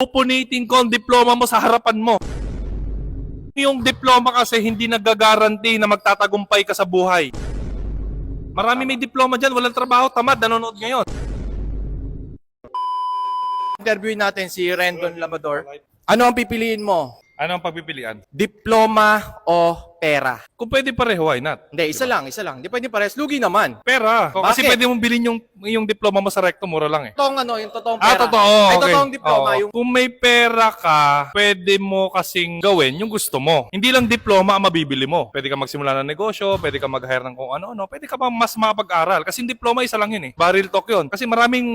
Pupunitin ko ang diploma mo sa harapan mo. Yung diploma kasi hindi nagagaranti na magtatagumpay ka sa buhay. Marami may diploma dyan, walang trabaho, tamad, nanonood ngayon. Interviewin natin si Rendon Labrador. Ano ang pipiliin mo? Ano ang pagpipilian? Diploma o pera? Kung pwede pareho, why not? Hindi, isa lang, isa lang. Hindi pwede pares. Lugi naman. Pera. Kasi Bakit? pwede mong bilhin yung, yung diploma mo sa recto, mura lang eh. Totoong ano, yung totoong Ah, pera. totoo. Ay, okay. totoong diploma. Oo. Yung Kung may pera ka, pwede mo kasing gawin yung gusto mo. Hindi lang diploma ang mabibili mo. Pwede ka magsimula ng negosyo, pwede ka mag-hire ng kung ano-ano, pwede ka pa mas mapag-aral. Kasi yung diploma, isa lang yun eh. Barrel talk yun. Kasi maraming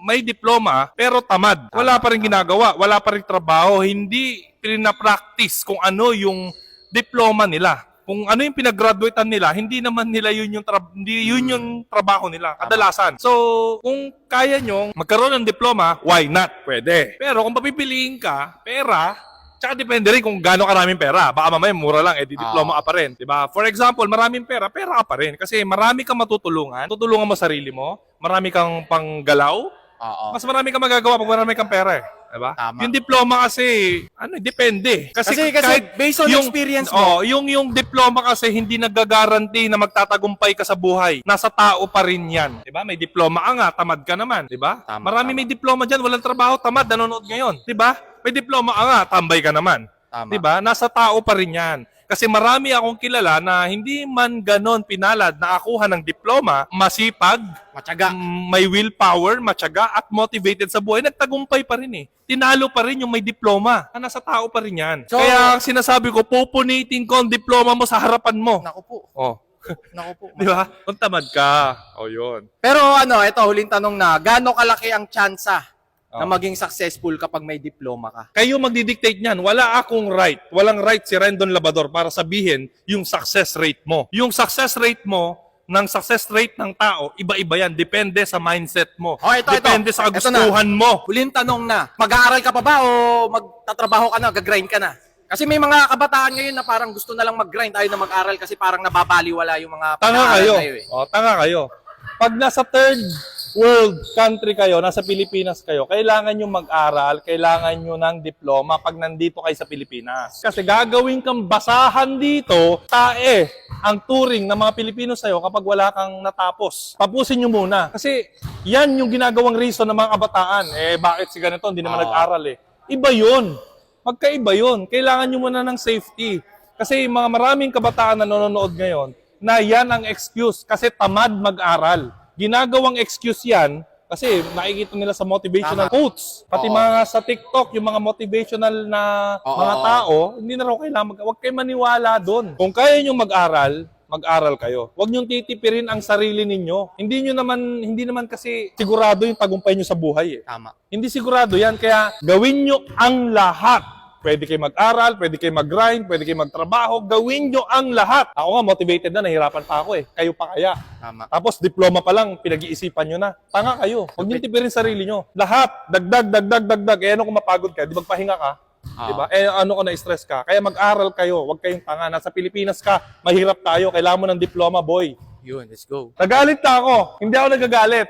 may diploma, pero tamad. Wala pa rin ginagawa, wala pa rin trabaho, hindi pina-practice kung ano yung diploma nila. Kung ano yung pinag-graduatean nila, hindi naman nila yun yung, tra- hindi yun yung trabaho nila. Kadalasan. So, kung kaya nyo magkaroon ng diploma, why not? Pwede. Pero kung papipiliin ka, pera, tsaka depende rin kung gaano karaming pera. Baka mamaya mura lang, eh di diploma ka pa rin. Diba? For example, maraming pera, pera ka pa rin. Kasi marami kang matutulungan. Tutulungan mo sarili mo. Marami kang panggalaw. Oo. Mas marami kang magagawa pag marami kang pera eh. Diba? Tama. Yung diploma kasi, ano, depende. Kasi, Kasi- kasi kahit based on experience mo. Oh, yung, yung diploma kasi hindi nagagaranti na magtatagumpay ka sa buhay. Nasa tao pa rin yan. Diba? May diploma ka nga, tamad ka naman. Diba? Tama, Marami tama. may diploma dyan, walang trabaho, tamad, nanonood ngayon. Diba? May diploma ka nga, tambay ka naman. Tama. Diba? Nasa tao pa rin yan. Kasi marami akong kilala na hindi man ganon pinalad na akuha ng diploma, masipag, Matyaga. Mm, may willpower, matyaga, at motivated sa buhay, nagtagumpay pa rin eh. Tinalo pa rin yung may diploma. Nasa tao pa rin yan. So- Kaya ang sinasabi ko, pupunitin ko ang diploma mo sa harapan mo. Naku po. Oh, Naku po. di ba? Kung tamad ka. Oh, yun. Pero ano, ito, huling tanong na. Gaano kalaki ang tsansa na Oh. maging successful kapag may diploma ka? Kayo magdidictate niyan. Wala akong right. Walang right si Rendon Labador para sabihin yung success rate mo. Yung success rate mo ng success rate ng tao, iba-iba yan. Depende sa mindset mo. Oh, ito, ito. Depende sa Ito kagustuhan mo. Huling tanong na. Mag-aaral ka pa ba o magtatrabaho ka na, gagrind ka na? Kasi may mga kabataan ngayon na parang gusto na lang mag-grind ayaw na mag-aral kasi parang nababaliwala yung mga Tanga pag-aaral kayo. na yun eh. O, tanga kayo. Pag nasa third world country kayo, nasa Pilipinas kayo, kailangan nyo mag-aral, kailangan nyo ng diploma pag nandito kayo sa Pilipinas. Kasi gagawin kang basahan dito, tae ang turing ng mga Pilipino sa'yo kapag wala kang natapos. Tapusin nyo muna. Kasi yan yung ginagawang reason ng mga kabataan. Eh, bakit si ganito? Hindi naman Oo. nag-aral eh. Iba yun. Magkaiba yun. Kailangan nyo muna ng safety. Kasi mga maraming kabataan na nanonood ngayon, na yan ang excuse kasi tamad mag-aral. Ginagawang excuse yan kasi nakikita nila sa motivational Tama. quotes. Pati Oo. mga sa TikTok, yung mga motivational na Oo. mga tao, hindi na raw kailangan mag Huwag kayo maniwala doon. Kung kaya nyo mag-aral, mag-aral kayo. Huwag nyo titipirin ang sarili ninyo. Hindi nyo naman, hindi naman kasi sigurado yung tagumpay nyo sa buhay eh. Tama. Hindi sigurado yan, kaya gawin nyo ang lahat. Pwede kayo mag-aral, pwede kayo mag-grind, pwede kayo magtrabaho, gawin nyo ang lahat. Ako nga, motivated na, nahirapan pa ako eh. Kayo pa kaya. Tama. Tapos, diploma pa lang, pinag-iisipan nyo na. Tanga kayo. Huwag nyo tipirin sarili nyo. Lahat, dagdag, dagdag, dagdag. Eh, ano kung mapagod ka? Di magpahinga ka? Oo. Diba? Eh, ano kung na-stress ka? Kaya mag-aral kayo. Huwag kayong tanga. Nasa Pilipinas ka, mahirap tayo. Kailangan mo ng diploma, boy. Yun, let's go. Nagalit na ako. Hindi ako nagagalit.